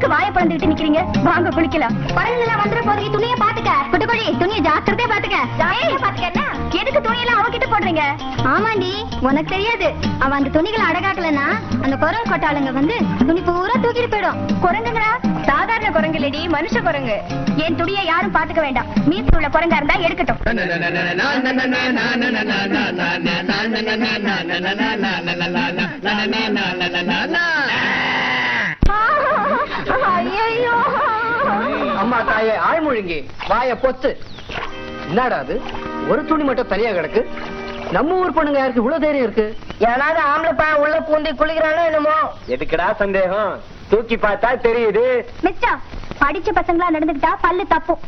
வாங்க குளிக்கலாம் குரங்குலாம் வந்துட போதுக்கு துணியை பாத்துக்க குட்டுக்குழி துணியை ஜாக்கிரதையா பாத்துக்க ஜாக்கிரதையா பாத்துக்க என்ன எதுக்கு துணியெல்லாம் அவகிட்ட போடுறீங்க ஆமாண்டி உனக்கு தெரியாது அவ அந்த துணிகளை அடகாக்கலன்னா அந்த குரங்கு கொட்டாளுங்க வந்து துணி பூரா தூக்கிட்டு போயிடும் குரங்குங்களா சாதாரண குரங்கு இல்லடி மனுஷ குரங்கு என் துணியை யாரும் பாத்துக்க வேண்டாம் மீசி உள்ள குரங்கா இருந்தா எடுக்கட்டும் அம்மா தாயே ஆழ்மொழிங்கி வாய பொத்து. என்னடா அது? ஒரு துணி மட்டும் தனியா கிடக்கு. நம்ம ஊர் பொண்ணுங்க யாருக்கு இவ்வளவு தைரியம் இருக்கு? ஏனாவது ஆம்பளை பையன் உள்ள பூந்தி குளிக்கிறானோ என்னமோ? எதுக்குடா சந்தேகம்? தூக்கி பார்த்தா தெரியுது. மிஸ்டர் படிச்ச பசங்களா நடந்துக்கிட்டா பல்லு தப்பும்.